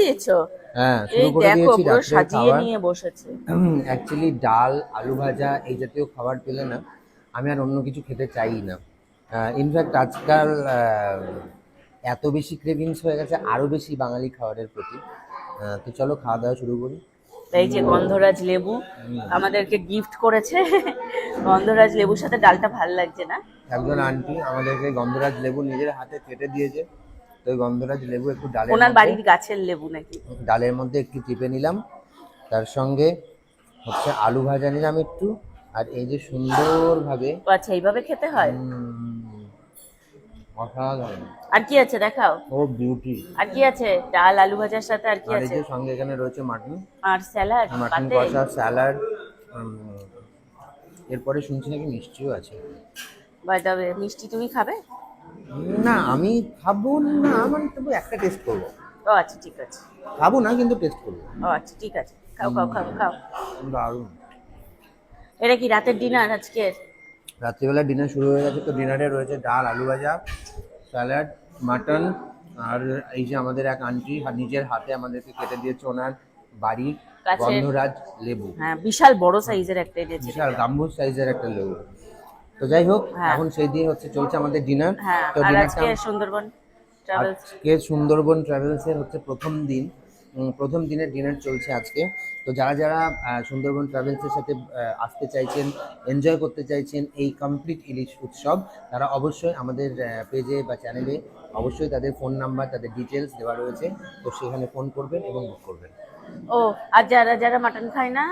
দিয়েছ? হ্যাঁ এই দেখো পুরো সাজিয়ে নিয়ে বসেছে। অ্যাকচুয়ালি ডাল আলু ভাজা এই জাতীয় খাবার পেলে না আমি আর অন্য কিছু খেতে চাই না। ইনফ্যাক্ট আজকাল এত বেশি ক্রেভিংস হয়ে গেছে আরও বেশি বাঙালি খাবারের প্রতি। তো চলো খাওয়া দাওয়া শুরু করি। এই যে গন্ধরাজ লেবু আমাদেরকে গিফট করেছে। গন্ধরাজ লেবুর সাথে ডালটা ভালো লাগছে না? একজন আন্টি আমাদেরকে গন্ধরাজ লেবু নিজের হাতে কেটে দিয়েছে। তো ওই গন্ধরাজ লেবু একটু ডালের ওনার বাড়ির গাছের লেবু নাকি? ডালের মধ্যে একটু চিপে নিলাম। তার সঙ্গে হচ্ছে আলু ভাজা নিলাম একটু। আর এই যে সুন্দরভাবে আচ্ছা এইভাবে খেতে হয়? অসাধারণ। আর কি আছে দেখাও? ও বিউটি। আর কি আছে? ডাল আলু ভাজার সাথে আর কি আর এই আছে? যে সঙ্গে এখানে রয়েছে মাটন। আর স্যালাড মাটন কষা স্যালাড এরপরে শুনছি নাকি মিষ্টিও আছে। বাই দ্য মিষ্টি তুমি খাবে? না আমি খাব না মানে তবু একটা টেস্ট করব। ও আচ্ছা ঠিক আছে। খাব না কিন্তু টেস্ট করব। ও আচ্ছা ঠিক আছে। খাও খাও খাও খাও। দারুণ। এটা কি রাতের ডিনার আজকের রাত্রিবেলা ডিনার শুরু হয়ে গেছে তো ডিনারে রয়েছে ডাল আলু ভাজা স্যালাড মাটন আর এই যে আমাদের এক আন্টি নিজের হাতে আমাদেরকে কেটে দিয়েছে ওনার বাড়ির কাছের- গন্ধরাজ লেবু। হ্যাঁ বিশাল বড় সাইজের একটা এনেছে। বিশাল গাম্বুজ সাইজের একটা লেবু। তো যাই হোক হ্যাঁ। এখন সেই দিয়ে হচ্ছে চলছে আমাদের ডিনার হ্যাঁ তো ডিনারটা আজকে সুন্দরবন ট্রাভেলস আজকে সুন্দরবন ট্রাভেলস এর হচ্ছে প্রথম দিন। প্রথম দিনের ডিনার চলছে আজকে। তো যারা যারা সুন্দরবন ট্রাভেলস এর সাথে আসতে চাইছেন এনজয় করতে চাইছেন এই কমপ্লিট ইলিশ উৎসব তারা অবশ্যই আমাদের পেজে বা চ্যানেলে অবশ্যই তাদের ফোন নাম্বার তাদের ডিটেলস দেওয়া রয়েছে। তো সেখানে ফোন করবেন এবং বুক করবেন। ও আর যারা যারা মাটন খায় না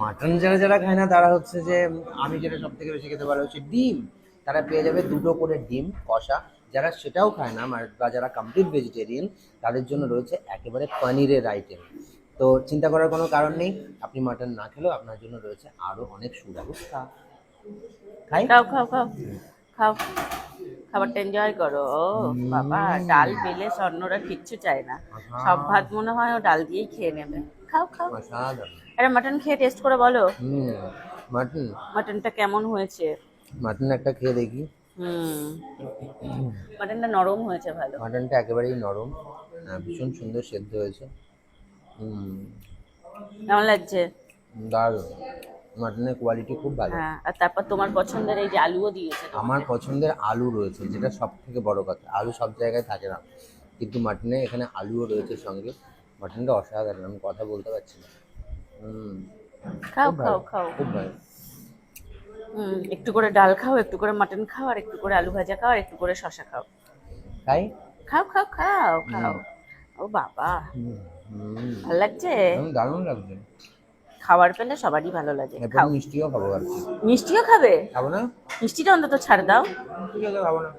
মাটন যারা যারা খায় না তারা হচ্ছে যে আমি যেটা সব থেকে বেশি খেতে পারি হচ্ছে ডিম। তারা পেয়ে যাবে দুটো করে ডিম কষা। যারা সেটাও খায় না বা যারা কমপ্লিট ভেজিটেরিয়ান তাদের জন্য রয়েছে একেবারে পনিরের আইটেম তো চিন্তা করার কোনো কারণ নেই আপনি মাটন না খেলেও আপনার জন্য রয়েছে আরও অনেক সুব্যবস্থা। খাই? খাও খাও খাও। খাও। খাবারটা এনজয় করো। ও বাবা ডাল পেলে স্বর্ণরা কিচ্ছু চায় না। সব ভাত মনে হয় ও ডাল দিয়েই খেয়ে নেবে। খাও খাও। আরে মাটন খেয়ে টেস্ট করে বলো। Hmm mutton. মাটনটা কেমন হয়েছে? মাটন একটা খেয়ে দেখি। হুম। মাটনটা নরম হয়েছে ভালো। মাটনটা একেবারেই নরম। ভীষণ সুন্দর সেদ্ধ হয়েছে। হুম। কেমন লাগছে? দারুণ। মাটনের কোয়ালিটি খুব ভালো। হ্যাঁ আর তারপর তোমার পছন্দের এই যে আলুও দিয়েছে আমার পছন্দের আলু রয়েছে যেটা সব থেকে বড় কথা। আলু সব জায়গায় থাকে না। কিন্তু মাটনে এখানে আলুও রয়েছে সঙ্গে। মাটনটা অসাধারণ আমি কথা বলতে পারছি না। খাও খাও খাও। খুব ভালো। একটু করে ডাল খাও একটু করে মাটন খাও আর একটু করে আলু ভাজা খাও আর একটু করে শশা খাও। তাই? খাও খাও খাও খাও। ও বাবা। ভালো লাগছে? দারুণ লাগছে। খাবার পেলে সবারই ভালো লাগে। খাও। মিষ্টিও খাব আর মিষ্টিও খাবে? খাব না? মিষ্টিটা অন্তত ছাড় দাও। ঠিক আছে খাব না।